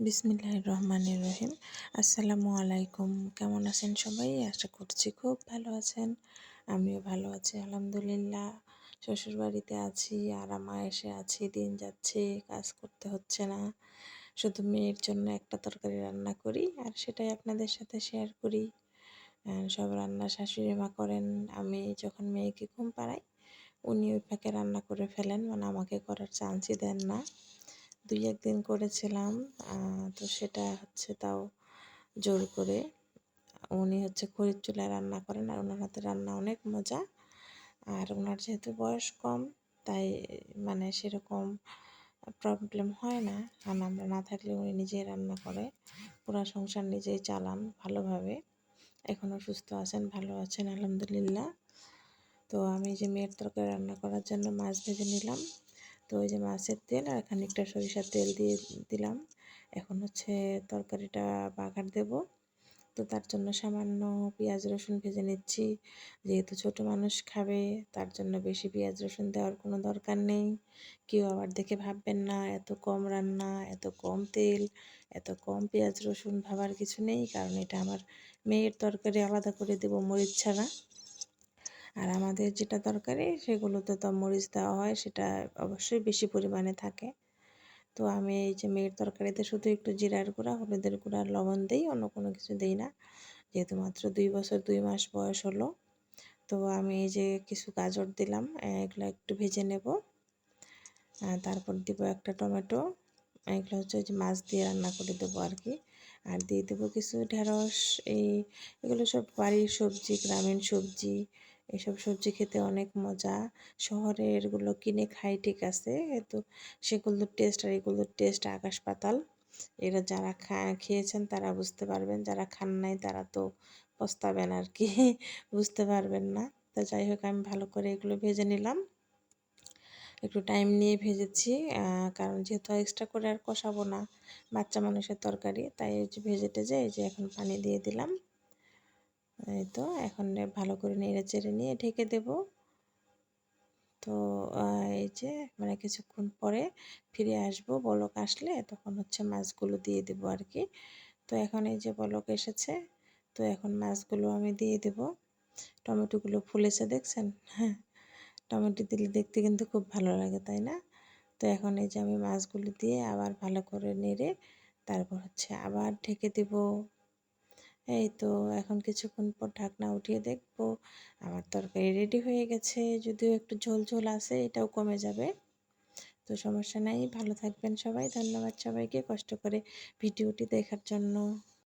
বিসমিল্লাহ রহমানির রহিম। আসসালামু আলাইকুম কেমন আছেন সবাই? আশা করছি খুব ভালো আছেন। আমিও ভালো আছি, আলহামদুলিল্লাহ। শ্বশুর বাড়িতে আছি আর আমার এসে আছি, দিন যাচ্ছে, কাজ করতে হচ্ছে না। শুধু মেয়ের জন্য একটা তরকারি রান্না করি আর সেটাই আপনাদের সাথে শেয়ার করি। সব রান্না শাশুড়ি মা করেন, আমি যখন মেয়েকে ঘুম পাড়াই, উনি ওই ফাঁকে রান্না করে ফেলেন মানে আমাকে করার চান্সই দেন না। দুই একদিন করেছিলাম তো সেটা হচ্ছে তাও জোর করে। উনি হচ্ছে খড়ির চুলায় রান্না করেন আর ওনার হাতে রান্না অনেক মজা। আর ওনার যেহেতু বয়স কম, তাই মানে সেরকম প্রবলেম হয় না। কারণ আমরা না থাকলে উনি নিজেই রান্না করে। পুরা সংসার নিজেই চালান ভালোভাবে। এখনও সুস্থ আছেন, ভালো আছেন, আলহামদুলিল্লাহ। তো আমি যে মেয়ের তরকারি রান্না করার জন্য মাছ ভেজে নিলাম। তো ওই যে মাছের তেল আর খানিকটা সরিষার তেল দিয়ে দিলাম। এখন হচ্ছে তরকারিটা বাগার দেব। তো তার জন্য সামান্য পেঁয়াজ, রসুন ভেজে নিচ্ছি। যেহেতু ছোট মানুষ খাবে, তার জন্য বেশি পেঁয়াজ, রসুন দেওয়ার কোনো দরকার নেই। কেউ আবার দেখে ভাববেন না, এত কম রান্না, এত কম তেল, এত কম পেঁয়াজ, রসুন ভাবার কিছু নেই, কারণ এটা আমার মেয়ের তরকারি, আলাদা করে দেবো মরিচ ছাড়া। আর আমাদের যেটা দরকারি সেগুলোতে তো মরিচ দেওয়া হয়, সেটা অবশ্যই বেশি পরিমাণে থাকে। তো আমি এই যে মেয়ের তরকারিতে শুধু একটু জিরার গুঁড়া, হলুদের গুঁড়া, লবণ দিই, অন্য কোনো কিছু দিই না। যেহেতু মাত্র দুই বছর, দুই মাস বয়স হলো, তো আমি এই যে কিছু গাজর দিলাম, এগুলো একটু ভেজে নেব। তারপর দিব একটা টমেটো, এগুলো হচ্ছে যে মাছ দিয়ে রান্না করে দেবো আর কি আর দিয়ে দেবো কিছু ঢেঁড়স, এই এগুলো সব বাড়ির সবজি, গ্রামীণ সবজি এসব সবজি খেতে অনেক মজা। শহরে এগুলো কিনে খাই, ঠিক আছে? তো সেগুলোর টেস্ট আর এগুলোর টেস্ট আকাশ পাতাল। এরা যারা খেয়েছেন তারা বুঝতে পারবেন, যারা খান নাই তারা তো পস্তাবেন আর কি, বুঝতে পারবেন না। তো যাই হোক, আমি ভালো করে এগুলো ভেজে নিলাম। একটু টাইম নিয়ে ভেজেছি কারণ যেহেতু এক্সট্রা করে আর কষাবো না, বাচ্চা মানুষের তরকারি, তাই ভেজে টেজে এই যে এখন পানি দিয়ে দিলাম। এই তো, এখন ভালো করে নেড়ে চেড়ে নিয়ে ঢেকে দেব। তো এই যে মানে কিছুক্ষণ পরে ফিরে আসব, বলক আসলে তখন হচ্ছে মাছগুলো দিয়ে দেবো আর কি। তো এখন এই যে বলক এসেছে, তো এখন মাছগুলো আমি দিয়ে দেব। টমেটোগুলো ফুলেছে দেখছেন? হ্যাঁ টমেটো দিলে দেখতে কিন্তু খুব ভালো লাগে, তাই না? তো এখন এই যে আমি মাছগুলো দিয়ে আবার ভালো করে নেড়ে তারপর হচ্ছে আবার ঢেকে দেব। এই তো এখন কিছুক্ষণ পর ঢাকনা উঠিয়ে দেখব। আমার তরকারি রেডি হয়ে গেছে, যদিও একটু ঝোল ঝোল আছে, এটাও কমে যাবে। তো সমস্যা নাই, ভালো থাকবেন সবাই, ধন্যবাদ সবাইকে কষ্ট করে ভিডিওটি দেখার জন্য।